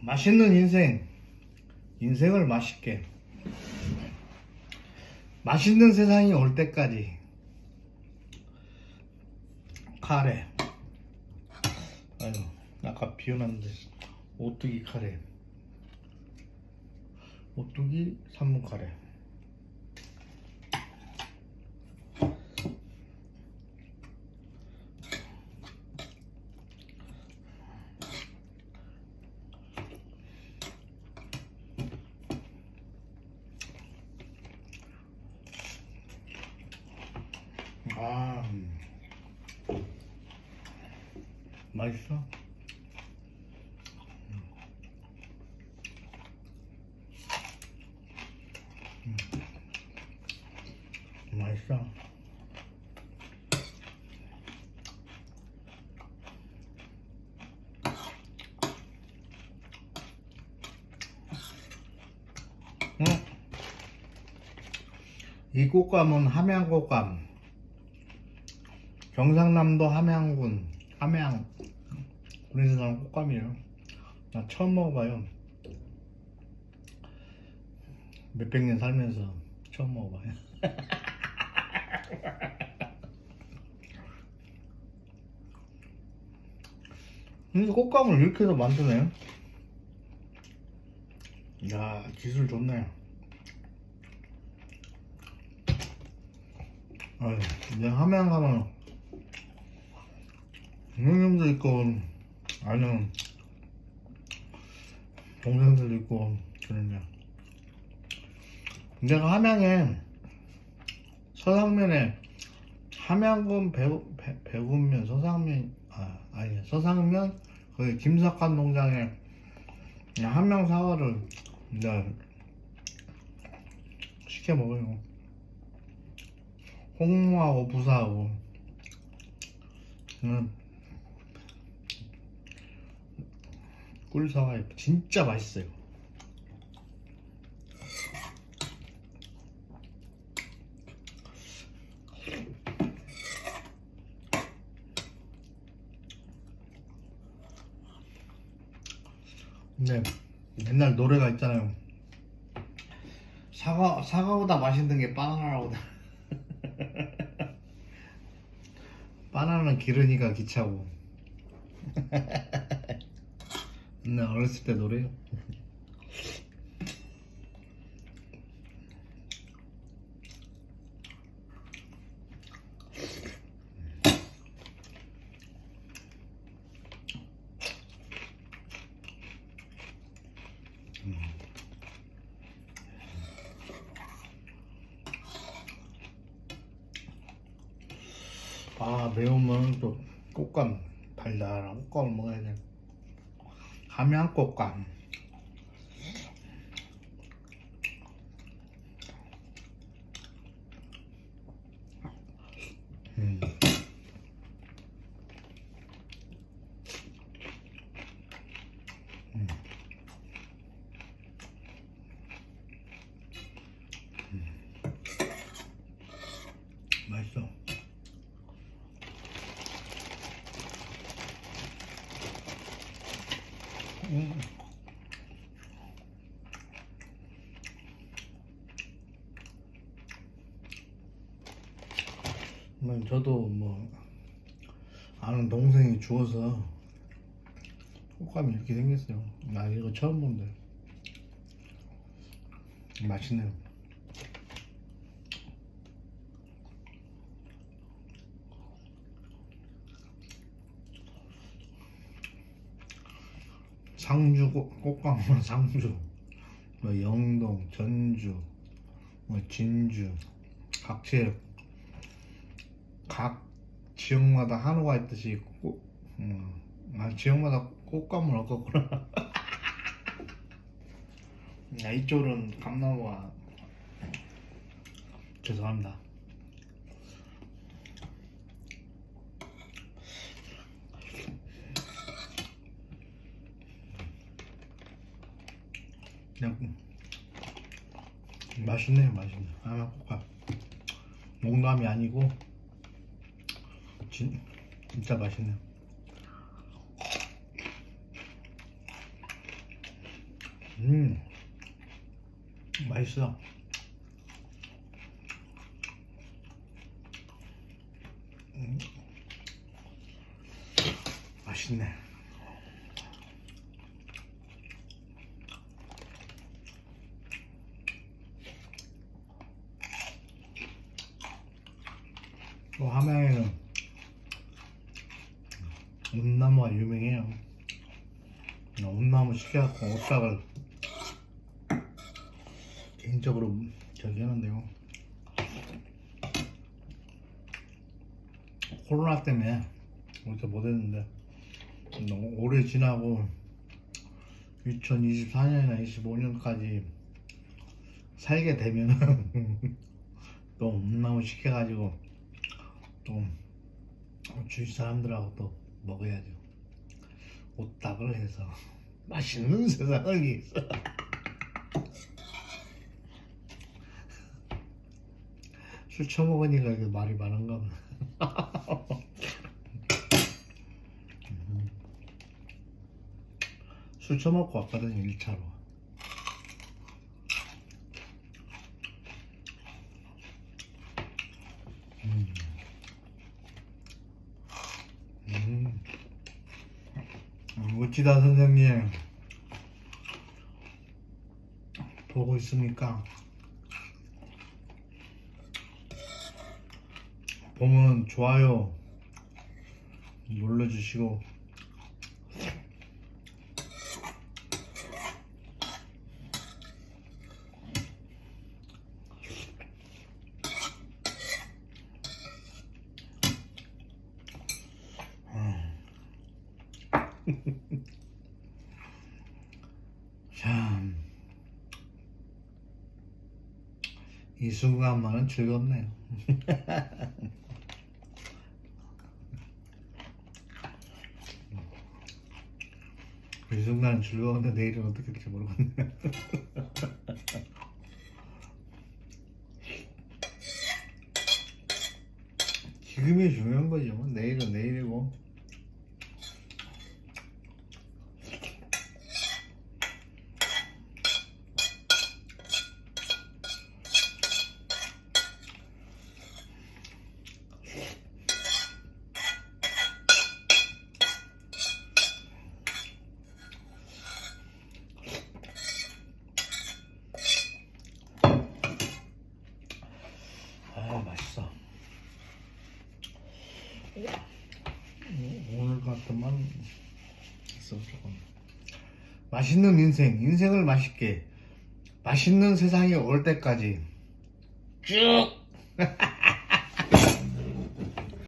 맛있는 인생. 인생을 맛있게. 맛있는 세상이 올 때까지. 카레. 아유, 아까 비 오는데 오뚜기 카레. 오뚜기 산무 카레. 아, 음. 맛있어? 음. 맛있어. 응. 이 꽃감은 함양 꽃감. 경상남도 함양군 함양 군에서 나온 꽃감이에요. 나 처음 먹어봐요. 몇백 년 살면서 처음 먹어봐요. 근데 꽃감을 이렇게도 만드네. 야 기술 좋네. 아유, 이제 함양 가면 형님도 있고 아는 동생들도 있고 그러냐 내가 함양에 서상면에 함양군 배구면 서상면 아 아니 서상면? 거기 김석환 농장에 함양 사과를 이제 시켜 먹어요. 홍무하고 부사하고. 음, 꿀사과 진짜 맛있어요. 근데 옛날 노래가 있잖아요. 사과 사과보다 맛있는 게 바나나라고. 바나나는 기르니까 귀차고. 옛날 어렸을 때 노래요. 아 매우면 또 꽃감 달달한 꽃감을 먹어야 돼. 함양 꽃감. 음. 음. 음. 맛있어. 음. 뭐 저도 뭐 아는 동생이 주워서 꽃감이 이렇게 생겼어요. 나 이거 처음 본데 맛있네요. 상주 꽃- 꽃감은 상주, 뭐 영동, 전주, 뭐 진주, 각 지역 각 지역마다 한우가 있듯이 꽃, 음, 아 지역마다 꽃감을 얻었구나. 야, 이쪽은 감나무가 죄송합니다. 그냥 맛있네요, 맛있네. 아마 꽃감 농담이 아니고 진, 진짜 맛있네요. 음, 맛있어. 음, 맛있네. 또 함양에는 온나무가 유명해요. 온나무 시켜갖고 오싹을 개인적으로 저기 하는데요. 코로나 때문에 어디서 못했는데 너무 오래 지나고 2024년이나 25년까지 살게 되면은 또 온나무 시켜가지고 또 주위 사람들하고 또 먹어야죠. 오딱을 해서 맛있는 세상을 위해서 술 처먹으니까 이게 말이 많은가 봐. 음. 술 처먹고 왔거든 1차로 음. 음. 멋지다 선생님 보고 있습니까? 보면 좋아요 눌러주시고 참, 이 순간만은 즐겁네요. 이 순간은 즐거운데 내일은 어떻게 될지 모르겠네. 지금이 중요한 거죠. 뭐. 내일은 내일이고. 아 맛있어. 오늘 같으면 있어 조금. 맛있는 인생, 인생을 맛있게 맛있는 세상이 올 때까지 쭉